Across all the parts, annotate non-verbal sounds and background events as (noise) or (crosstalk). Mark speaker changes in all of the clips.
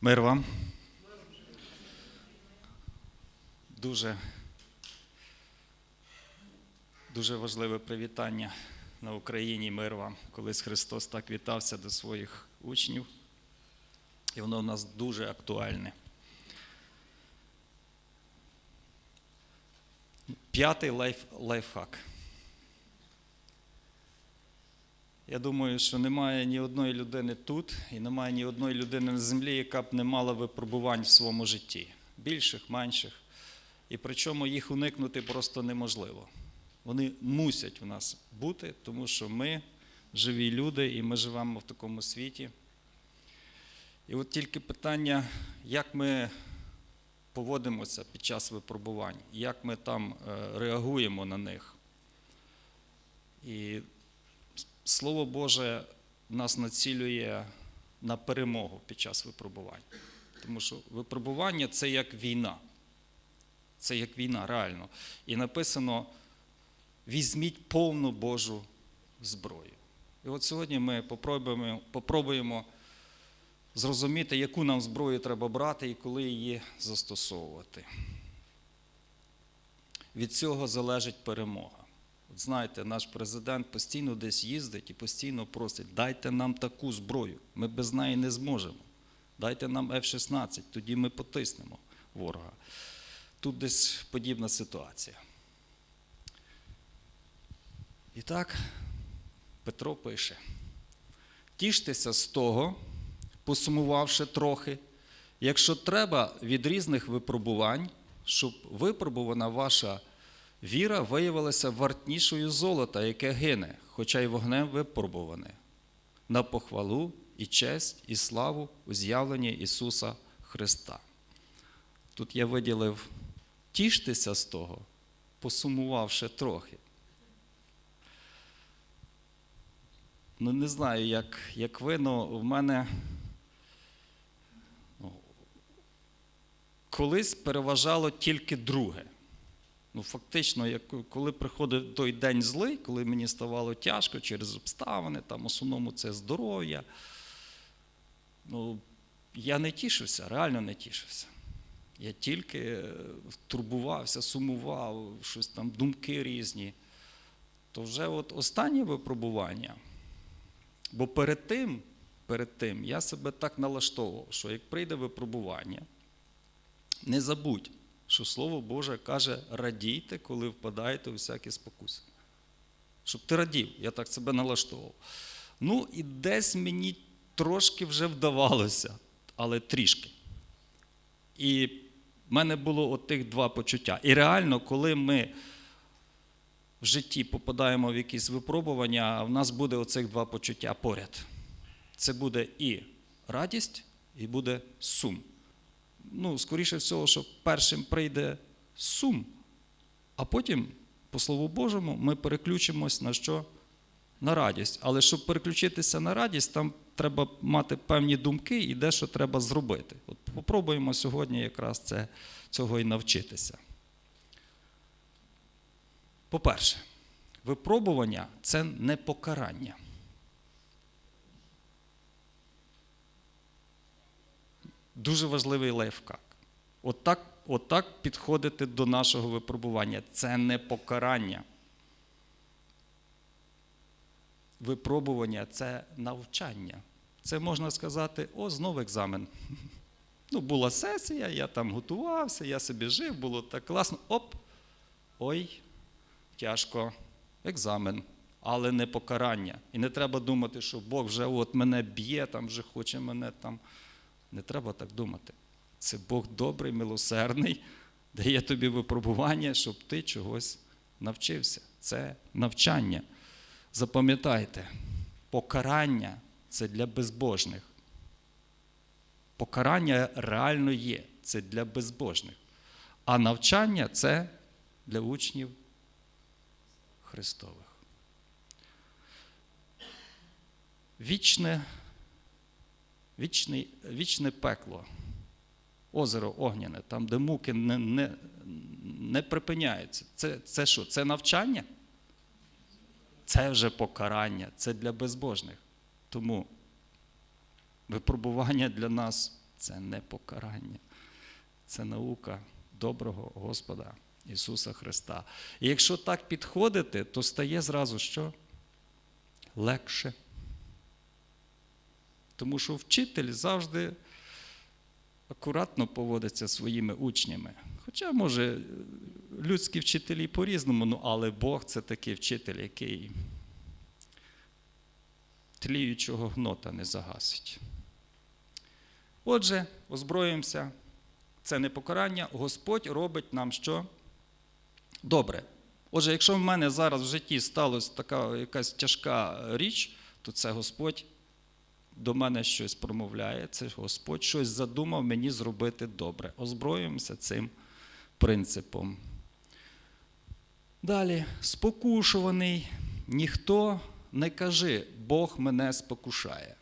Speaker 1: Мир вам. Дуже, дуже важливе привітання на Україні. Мир вам. Колись Христос так вітався до своїх учнів, і воно в нас дуже актуальне. П'ятий лайф, лайфхак. Я думаю, що немає ні одної людини тут і немає ні одної людини на землі, яка б не мала випробувань в своєму житті. Більших, менших. І причому їх уникнути просто неможливо. Вони мусять в нас бути, тому що ми живі люди і ми живемо в такому світі. І от тільки питання, як ми поводимося під час випробувань, як ми там е, реагуємо на них. І Слово Боже нас націлює на перемогу під час випробувань. Тому що випробування це як війна. Це як війна, реально. І написано: візьміть повну Божу зброю. І от сьогодні ми попробуємо, попробуємо зрозуміти, яку нам зброю треба брати і коли її застосовувати. Від цього залежить перемога. От знаєте, наш президент постійно десь їздить і постійно просить, дайте нам таку зброю, ми без неї не зможемо. Дайте нам F-16, тоді ми потиснемо ворога. Тут десь подібна ситуація. І так, Петро пише: тіштеся з того, посумувавши трохи, якщо треба від різних випробувань, щоб випробувана ваша віра виявилася вартнішою золота, яке гине, хоча й вогнем випробуване, на похвалу і честь, і славу у з'явленні Ісуса Христа. Тут я виділив тіштеся з того, посумувавши трохи. Ну, не знаю, як, як ви, але в мене ну, колись переважало тільки друге. Ну, фактично, як, коли приходив той день злий, коли мені ставало тяжко через обставини, там, основному це здоров'я, ну, я не тішився, реально не тішився. Я тільки е, турбувався, сумував, щось там, думки різні. То вже от останнє випробування. Бо перед тим, перед тим я себе так налаштовував, що як прийде випробування, не забудь, що Слово Боже каже, радійте, коли впадаєте у всякі спокуси. Щоб ти радів, я так себе налаштовував. Ну, і десь мені трошки вже вдавалося, але трішки. І в мене було от тих два почуття. І реально, коли ми в житті попадаємо в якісь випробування, в нас буде оцих два почуття поряд. Це буде і радість, і буде сум ну, скоріше всього, що першим прийде сум, а потім, по Слову Божому, ми переключимось на що? На радість. Але щоб переключитися на радість, там треба мати певні думки і дещо треба зробити. От Попробуємо сьогодні якраз це, цього і навчитися. По-перше, випробування це не покарання. Дуже важливий лайфхак. Отак от підходити до нашого випробування. Це не покарання. Випробування це навчання. Це можна сказати, о, знов екзамен. (laughs) Ну, була сесія, я там готувався, я собі жив, було так класно. Оп! Ой, тяжко, екзамен, але не покарання. І не треба думати, що Бог вже от мене б'є, там вже хоче мене там. Не треба так думати. Це Бог добрий, милосердний, (laughs) дає тобі випробування, щоб ти чогось навчився. Це навчання. Запам'ятайте, покарання це для безбожних. Покарання реально є, це для безбожних. А навчання це для учнів Христових. Вічне вічне, вічне пекло, озеро Огняне, там, де муки не не, не припиняються. Це, це що? Це навчання? Це вже покарання, це для безбожних. Тому випробування для нас це не покарання, це наука доброго Господа Ісуса Христа. І якщо так підходити, то стає зразу що? Легше. Тому що вчитель завжди акуратно поводиться своїми учнями. Хоча, може, людські вчителі по-різному, ну, але Бог це такий вчитель, який тліючого гнота не загасить. Отже, озброїмося. Це не покарання. Господь робить нам що? Добре. Отже, якщо в мене зараз в житті сталася така якась тяжка річ, то це Господь до мене щось промовляє, це Господь щось задумав мені зробити добре. Озброюємося цим принципом. Далі, спокушуваний, ніхто не каже, Бог мене спокушає.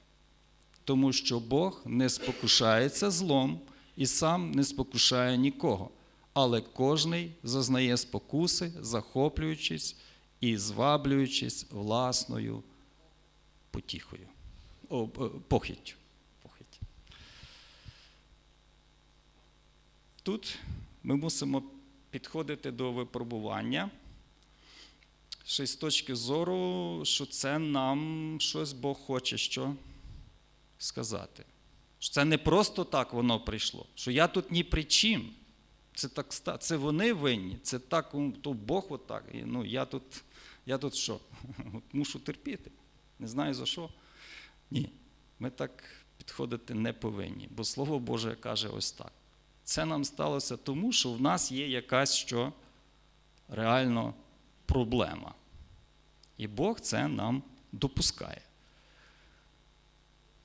Speaker 1: Тому що Бог не спокушається злом і сам не спокушає нікого. Але кожний зазнає спокуси, захоплюючись і зваблюючись власною потіхою. О, е, похиттю. Похить. Тут ми мусимо підходити до випробування. Ще з точки зору, що це нам щось Бог хоче що сказати. Що це не просто так воно прийшло, що я тут ні при чим. Це так це вони винні, це так, то Бог отак. Ну, я тут, я тут що? (laughs) От мушу терпіти. Не знаю за що. Ні, ми так підходити не повинні, бо Слово Боже каже ось так. Це нам сталося тому, що в нас є якась що реально проблема. І Бог це нам допускає.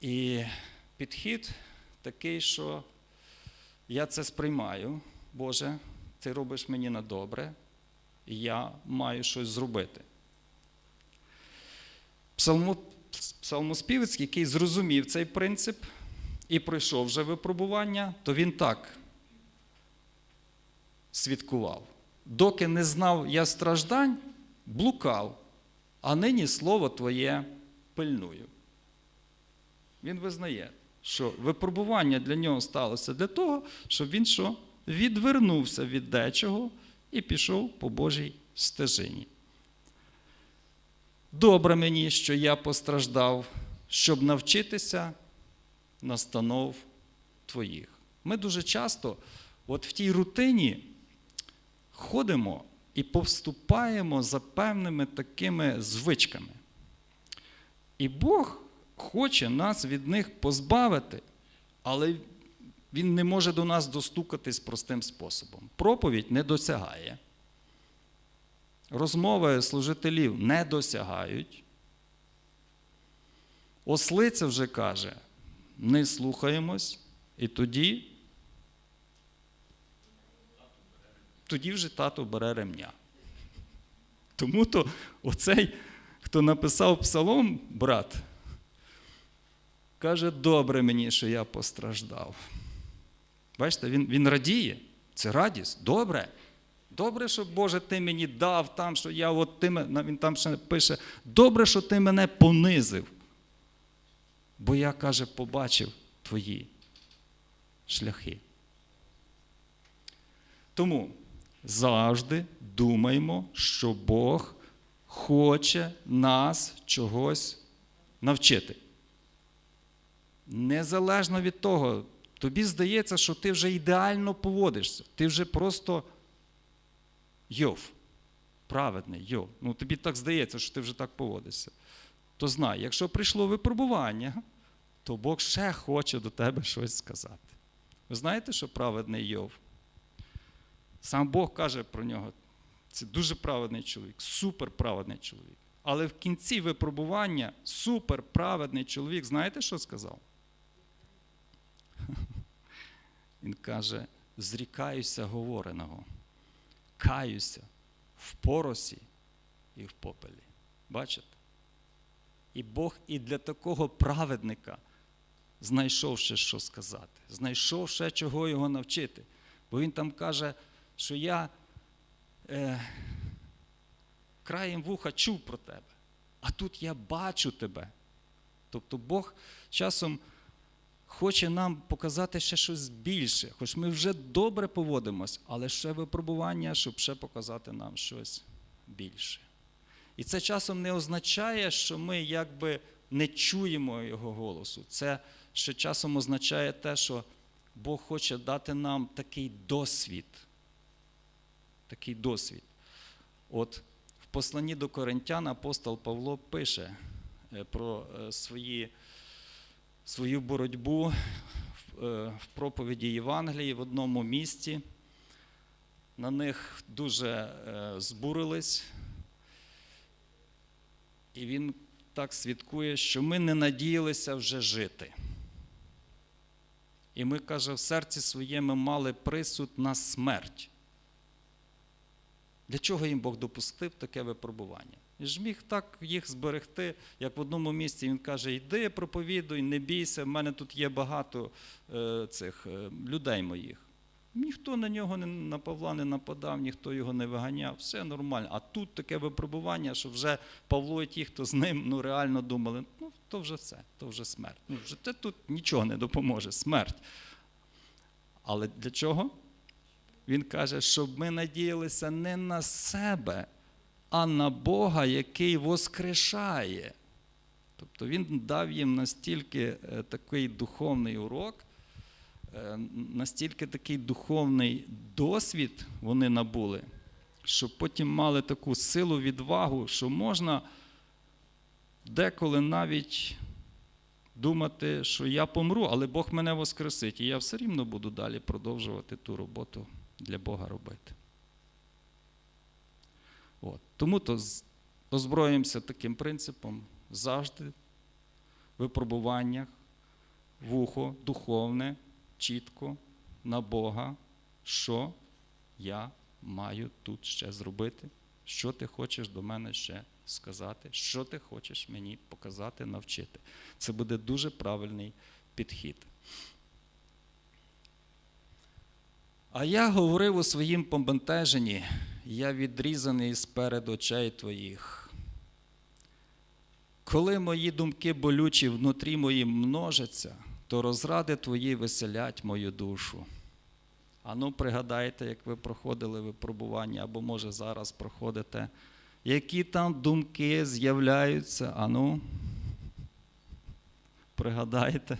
Speaker 1: І підхід такий, що я це сприймаю, Боже, ти робиш мені на добре, і я маю щось зробити. Псалмо, псалмоспівець, який зрозумів цей принцип і пройшов вже випробування, то він так свідкував. Доки не знав я страждань, блукав, а нині слово Твоє пильную. Він визнає, що випробування для нього сталося для того, щоб він що? відвернувся від дечого і пішов по Божій стежині. Добре мені, що я постраждав, щоб навчитися настанов твоїх. Ми дуже часто, от в тій рутині, ходимо і поступаємо за певними такими звичками. І Бог хоче нас від них позбавити, але Він не може до нас достукатись простим способом. Проповідь не досягає. Розмови служителів не досягають. Ослиця вже каже, не слухаємось, і тоді, тоді вже тато бере ремня. Тому то оцей, хто написав псалом, брат, каже, добре мені, що я постраждав. Бачите, він, він радіє. Це радість. Добре. Добре, що Боже, ти мені дав там, що я от ти мене, він там ще пише, добре, що ти мене понизив. Бо я, каже, побачив твої шляхи. Тому завжди думаємо, що Бог хоче нас чогось навчити. Незалежно від того, тобі здається, що ти вже ідеально поводишся, ти вже просто Йов, праведний Йов. Ну, тобі так здається, що ти вже так поводишся. То знай, якщо прийшло випробування, то Бог ще хоче до тебе щось сказати. Ви знаєте, що праведний Йов? Сам Бог каже про нього, це дуже праведний чоловік, суперправедний чоловік. Але в кінці випробування суперправедний чоловік, знаєте, що сказав? (laughs) Він каже: зрікаюся говореного, каюся в поросі і в попелі. Бачите? І Бог і для такого праведника знайшов ще що сказати, знайшов ще чого його навчити. Бо він там каже, що я е, краєм вуха чув про тебе, а тут я бачу тебе. Тобто Бог часом хоче нам показати ще щось більше. Хоч ми вже добре поводимось, але ще випробування, щоб ще показати нам щось більше. І це часом не означає, що ми якби не чуємо Його голосу. Це ще часом означає те, що Бог хоче дати нам такий досвід. Такий досвід. От в посланні до Коринтян апостол Павло пише е, про е, свої, свою боротьбу в, е, проповіді Євангелії в одному місці. На них дуже е, збурились. І він так свідкує, що ми не надіялися вже жити. І ми, каже, в серці своєму мали присуд на смерть. Для чого їм Бог допустив таке випробування? Ж міг так їх зберегти, як в одному місці він каже: йди, проповідуй, не бійся, в мене тут є багато е, цих е, людей моїх. Ніхто на нього на Павла не нападав, ніхто його не виганяв, все нормально. А тут таке випробування, що вже Павло і ті, хто з ним ну, реально думали, ну то вже все, то вже смерть. Ну, вже те тут нічого не допоможе, смерть. Але для чого? Він каже, щоб ми надіялися не на себе, а на Бога, який воскрешає. Тобто він дав їм настільки е, такий духовний урок, е, настільки такий духовний досвід вони набули, що потім мали таку силу, відвагу, що можна деколи навіть думати, що я помру, але Бог мене воскресить, і я все рівно буду далі продовжувати ту роботу для Бога робити. От. Тому то озброїмося таким принципом завжди в випробуваннях, вухо духовне, чітко на Бога, що я маю тут ще зробити, що ти хочеш до мене ще сказати, що ти хочеш мені показати, навчити. Це буде дуже правильний підхід. А я говорив у своїм побентеженні, я відрізаний сперед очей твоїх. Коли мої думки болючі внутрі мої множаться, то розради твої веселять мою душу. Ану, пригадайте, як ви проходили випробування, або може зараз проходите, які там думки з'являються, ану, пригадайте.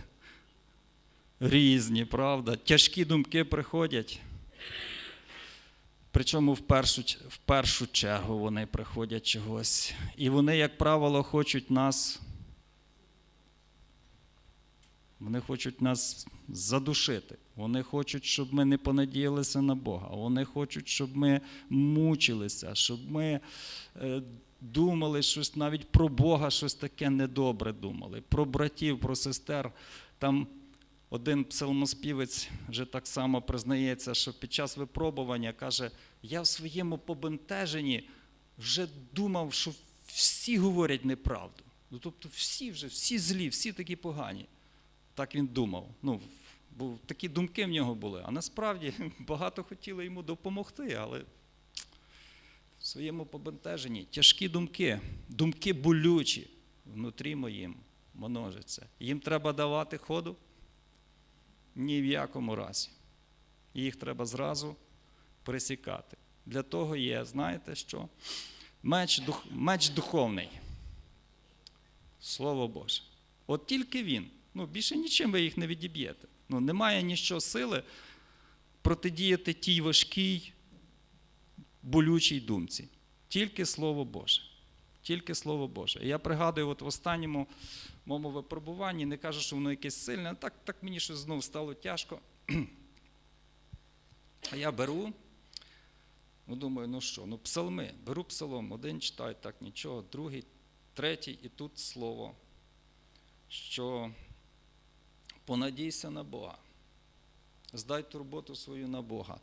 Speaker 1: Різні, правда? Тяжкі думки приходять. Причому в першу, в першу чергу вони приходять чогось. І вони, як правило, хочуть нас. Вони хочуть нас задушити. Вони хочуть, щоб ми не понадіялися на Бога. Вони хочуть, щоб ми мучилися, щоб ми е, думали щось навіть про Бога, щось таке недобре думали. Про братів, про сестер. Там один псалмоспівець вже так само признається, що під час випробування каже: я в своєму побентеженні вже думав, що всі говорять неправду. Ну, тобто всі вже, всі злі, всі такі погані. Так він думав. Ну, бо такі думки в нього були. А насправді (laughs) багато хотіли йому допомогти, але в своєму побентеженні тяжкі думки, думки болючі внутрі моїм множаться. Їм треба давати ходу. Ні в якому разі. Їх треба зразу присікати. Для того є, знаєте що? Меч, дух, меч духовний. Слово Боже. От тільки він. Ну, більше нічим ви їх не відіб'єте. Ну, немає нічого сили протидіяти тій важкій, болючій думці. Тільки Слово Боже. Тільки Слово Боже. І я пригадую, от в останньому моєму випробуванні, не кажу, що воно якесь сильне, так, так мені щось знову стало тяжко. (clears throat) А я беру, ну думаю, ну що, ну псалми, беру псалом, один читаю, так нічого, другий, третій, і тут слово, що понадійся на Бога. Здай турботу свою на Бога,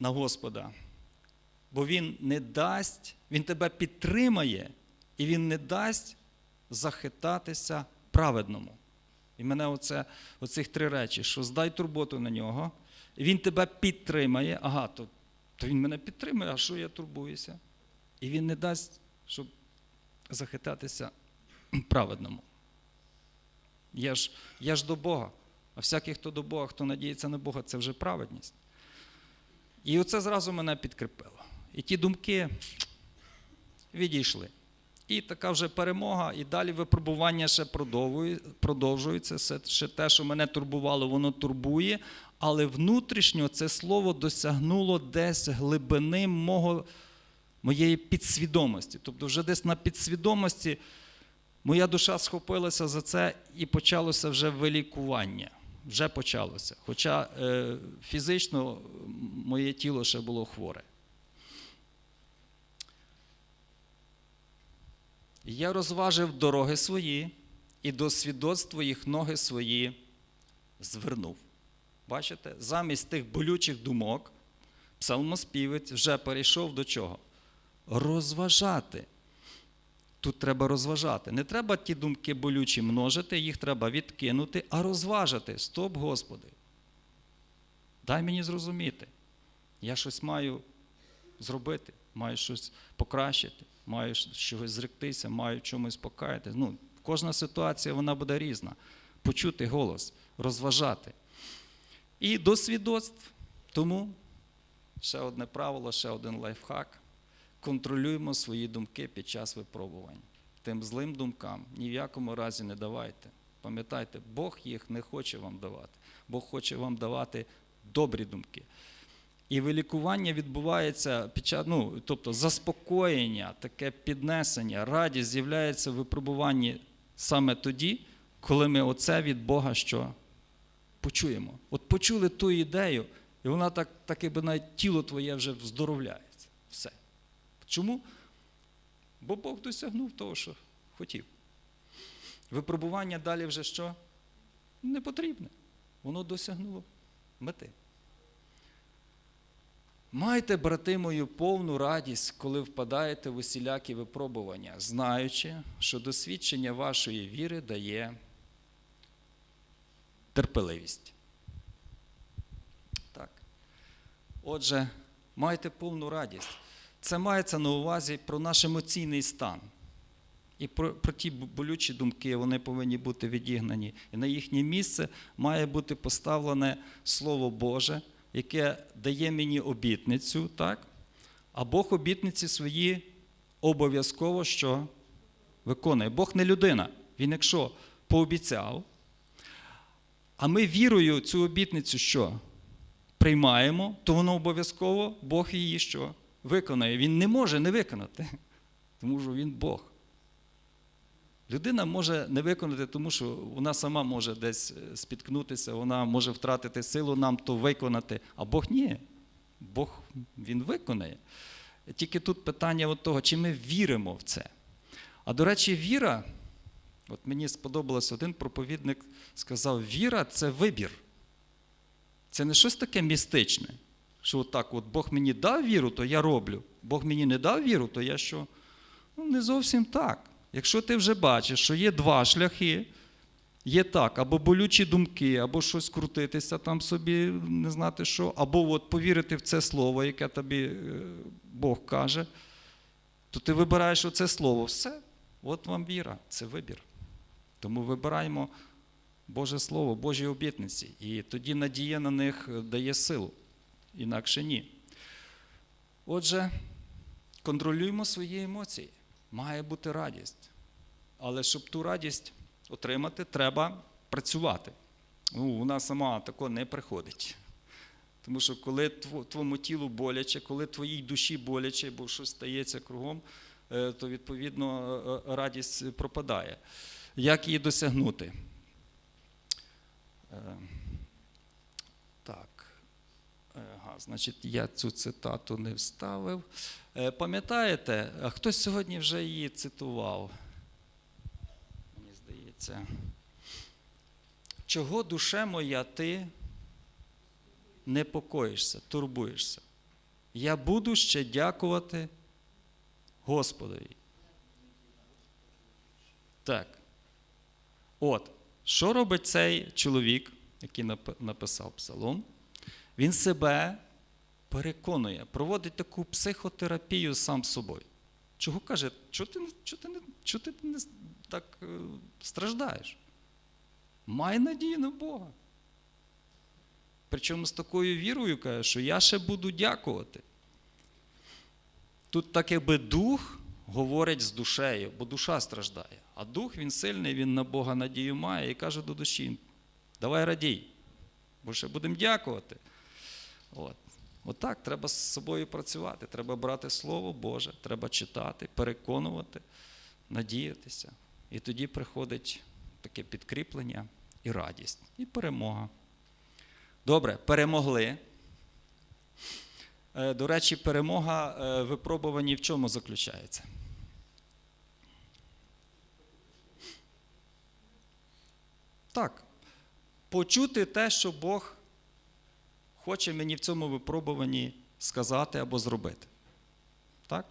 Speaker 1: на Господа. Бо Він не дасть, Він тебе підтримає, і Він не дасть захитатися праведному. І мене оце, оцих три речі, що здай турботу на нього, і він тебе підтримає. Ага, то, то він мене підтримує, а що я турбуюся? І він не дасть, щоб захитатися праведному. Я ж, я ж до Бога. А всякий, хто до Бога, хто надіється на Бога, це вже праведність. І оце зразу мене підкріпило. І ті думки відійшли. І така вже перемога, і далі випробування ще продовжується. Ще те, що мене турбувало, воно турбує, але внутрішньо це слово досягнуло десь глибини мого, моєї підсвідомості. Тобто, вже десь на підсвідомості моя душа схопилася за це і почалося вже вилікування. Вже почалося. Хоча е, фізично моє тіло ще було хворе. Я розважив дороги свої, і до свідоцтва їх ноги свої звернув. Бачите, замість тих болючих думок псалмоспівець вже перейшов до чого? Розважати. Тут треба розважати. Не треба ті думки болючі множити, їх треба відкинути, а розважити. Стоп, Господи. Дай мені зрозуміти. Я щось маю зробити, маю щось покращити, маю чогось зректися, маю чомусь покаяти. Ну, кожна ситуація вона буде різна. Почути голос, розважати. І до свідоцтв. Тому ще одне правило, ще один лайфхак. Контролюємо свої думки під час випробувань. Тим злим думкам ні в якому разі не давайте. Пам'ятайте, Бог їх не хоче вам давати. Бог хоче вам давати добрі думки. І вилікування відбувається під час, ну, тобто заспокоєння, таке піднесення, радість з'являється в випробуванні саме тоді, коли ми оце від Бога що почуємо. От почули ту ідею, і вона так, так якби навіть тіло твоє вже вздоровляється. Все. Чому? Бо Бог досягнув того, що хотів. Випробування далі вже що? Не потрібне. Воно досягнуло мети. Майте, брати мою, повну радість, коли впадаєте в усілякі випробування, знаючи, що досвідчення вашої віри дає терпеливість. Так. Отже, майте повну радість. Це мається на увазі про наш емоційний стан. І про, про ті болючі думки, вони повинні бути відігнані. І на їхнє місце має бути поставлене Слово Боже, яке дає мені обітницю, так? а Бог обітниці свої обов'язково що виконує. Бог не людина. Він, якщо пообіцяв, а ми вірою цю обітницю що? Приймаємо, то воно обов'язково Бог її що? Виконає. Він не може не виконати, (laughs) тому що він Бог. Людина може не виконати, тому що вона сама може десь спіткнутися, вона може втратити силу нам то виконати, а Бог ні. Бог він виконає. Тільки тут питання от того, чи ми віримо в це. А до речі, віра, от мені сподобалось, один проповідник сказав: віра це вибір. Це не щось таке містичне. Що от так, от Бог мені дав віру, то я роблю. Бог мені не дав віру, то я що? Ну, не зовсім так. Якщо ти вже бачиш, що є два шляхи, є так, або болючі думки, або щось крутитися там собі, не знати що, або от повірити в це слово, яке тобі е, Бог каже, то ти вибираєш оце слово. Все, от вам віра, це вибір. Тому вибираємо Боже Слово, Божі обітниці. І тоді надія на них дає силу. Інакше ні. Отже, контролюємо свої емоції. Має бути радість. Але щоб ту радість отримати, треба працювати. Ну, Вона сама тако не приходить. Тому що коли твоєму тілу боляче, коли твоїй душі боляче, бо щось стається кругом, е, то відповідно е, радість пропадає. Як її досягнути? Е, Так. Ага, значить, я цю цитату не вставив. Пам'ятаєте, хтось сьогодні вже її цитував? Мені здається. Чого душе моя ти непокоїшся, турбуєшся? Я буду ще дякувати Господові. Так. От, що робить цей чоловік, який написав псалом? Він себе переконує, проводить таку психотерапію сам собою. Чого каже, чого ти, чого ти, не, чого ти не так е, страждаєш? Май надію на Бога. Причому з такою вірою каже, що я ще буду дякувати. Тут так якби дух говорить з душею, бо душа страждає. А дух він сильний, він на Бога надію має і каже до душі: давай радій, бо ще будемо дякувати. От. Отак треба з собою працювати. Треба брати Слово Боже, треба читати, переконувати, надіятися. І тоді приходить таке підкріплення і радість, і перемога. Добре, перемогли. Е, До речі, перемога е, випробувані в чому заключається? Так. Почути те, що Бог хоче мені в цьому випробуванні сказати або зробити. Так?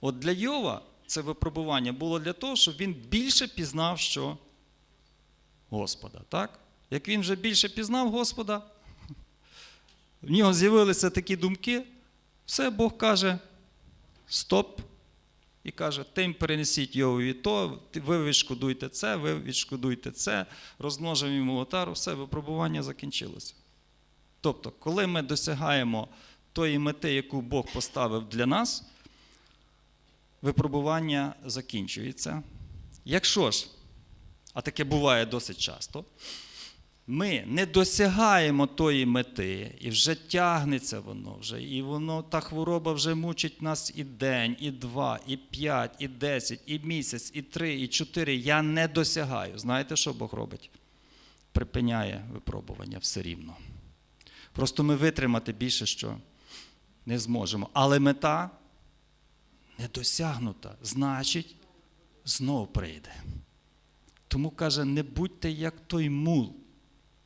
Speaker 1: От для Йова це випробування було для того, щоб він більше пізнав, що Господа. Так? Як він вже більше пізнав Господа, (laughs) в нього з'явилися такі думки, все Бог каже: стоп. І каже, тим перенесіть Йовові то, ви відшкодуйте це, ви відшкодуйте це, розмножимо йому отару, все, випробування закінчилося. Тобто, коли ми досягаємо тої мети, яку Бог поставив для нас, випробування закінчується. Якщо ж, а таке буває досить часто, ми не досягаємо тої мети, і вже тягнеться воно вже, і воно та хвороба вже мучить нас і день, і два, і п'ять, і десять, і місяць, і три, і чотири. Я не досягаю. Знаєте, що Бог робить? Припиняє випробування все рівно. Просто ми витримати більше що не зможемо. Але мета не досягнута, значить, знов прийде. Тому каже, не будьте як той мул,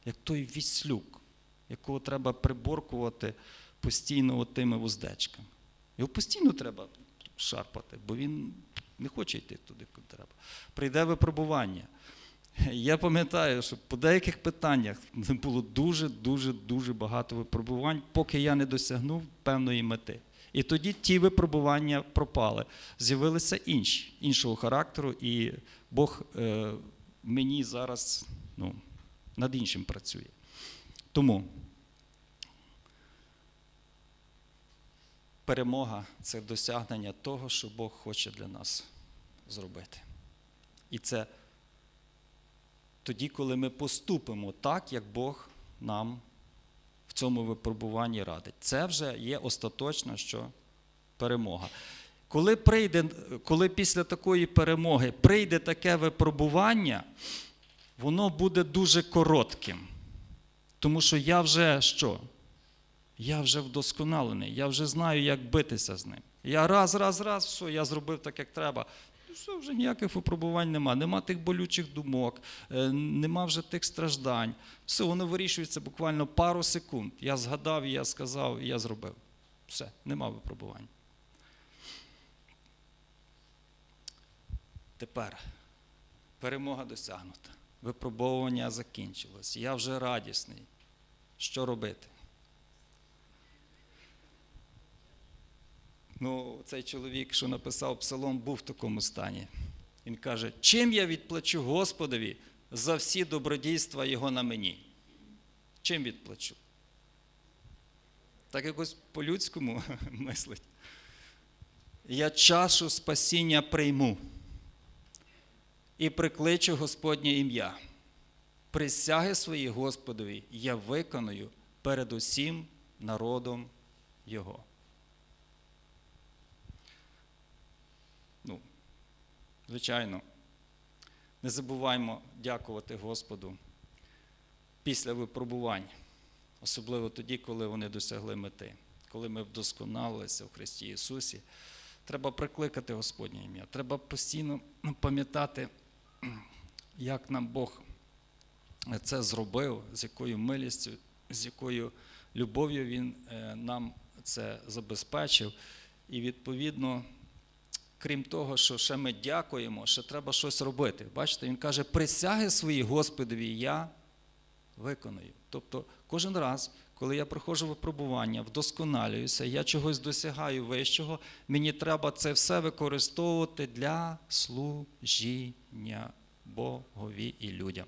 Speaker 1: як той віслюк, якого треба приборкувати постійно тими вуздечками. Його постійно треба шарпати, бо він не хоче йти туди, куди треба. Прийде випробування. (laughs) Я пам'ятаю, що по деяких питаннях було дуже-дуже дуже багато випробувань, поки я не досягнув певної мети. І тоді ті випробування пропали. З'явилися інші, іншого характеру, і Бог е, мені зараз ну, над іншим працює. Тому перемога це досягнення того, що Бог хоче для нас зробити. І це тоді, коли ми поступимо так, як Бог нам в цьому випробуванні радить. Це вже є остаточна що перемога. Коли прийде, коли після такої перемоги прийде таке випробування, воно буде дуже коротким. Тому що я вже що? Я вже вдосконалений, я вже знаю, як битися з ним. Я раз, раз, раз, все, я зробив так, як треба. Все, вже ніяких випробувань нема, нема тих болючих думок, е, нема вже тих страждань. Все, воно вирішується буквально пару секунд. Я згадав, я сказав, я зробив. Все, нема випробувань. Тепер перемога досягнута. Випробовування закінчилось. Я вже радісний. Що робити? Ну, цей чоловік, що написав псалом, був в такому стані. Він каже: чим я відплачу Господові за всі добродійства Його на мені? Чим відплачу? Так якось по-людському (laughs) мислить. Я чашу спасіння прийму і прикличу Господнє ім'я. Присяги свої Господові я виконую перед усім народом Його. Ну, звичайно, не забуваймо дякувати Господу після випробувань, особливо тоді, коли вони досягли мети, коли ми вдосконалилися в Христі Ісусі. Треба прикликати Господнє ім'я. Треба постійно пам'ятати, як нам Бог це зробив, з якою милістю, з якою любов'ю Він нам це забезпечив. І відповідно крім того, що ще ми дякуємо, ще треба щось робити. Бачите, він каже, присяги свої Господові я виконую. Тобто кожен раз, коли я проходжу випробування, вдосконалююся, я чогось досягаю вищого, мені треба це все використовувати для служіння Богові і людям.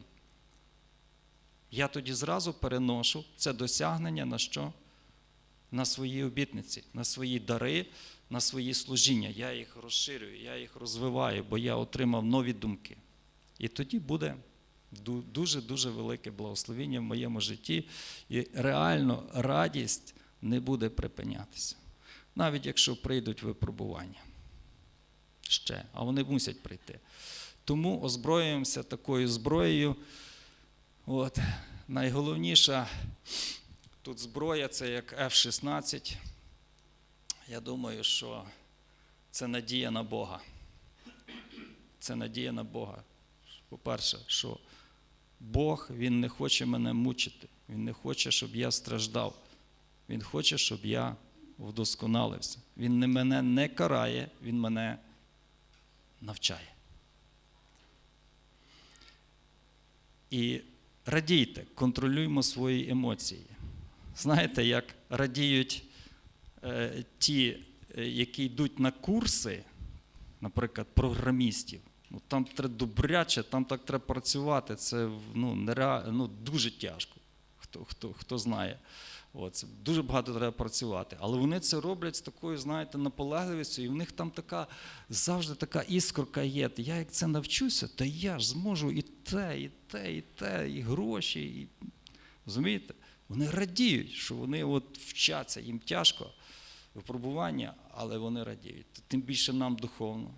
Speaker 1: Я тоді зразу переношу це досягнення на що? На свої обітниці, на свої дари, на свої служіння. Я їх розширюю, я їх розвиваю, бо я отримав нові думки. І тоді буде дуже-дуже велике благословіння в моєму житті, і реально радість не буде припинятися. Навіть якщо прийдуть випробування ще, а вони мусять прийти. Тому озброюємося такою зброєю. От. Найголовніша тут зброя це як F-16. Я думаю, що це надія на Бога. Це надія на Бога. По-перше, що Бог Він не хоче мене мучити, Він не хоче, щоб я страждав. Він хоче, щоб я вдосконалився. Він не мене не карає, Він мене навчає. І радійте, контролюймо свої емоції. Знаєте, як радіють ті, е, які йдуть на курси, наприклад, програмістів. Ну, там треба добряче, там так треба працювати. Це ну, нереа... ну, дуже тяжко, хто, хто, хто знає. От, дуже багато треба працювати. Але вони це роблять з такою, знаєте, наполегливістю, і в них там така завжди така іскорка є. Я як це навчуся, то я ж зможу і те, і те, і те, і гроші. І... Розумієте? Вони радіють, що вони от вчаться, їм тяжко випробування, але вони радіють. Тим більше нам духовно.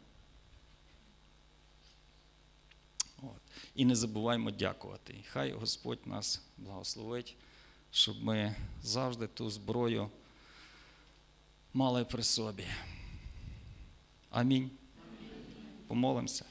Speaker 1: От. І не забуваймо дякувати. Хай Господь нас благословить, щоб ми завжди ту зброю мали при собі. Амінь. Помолимося.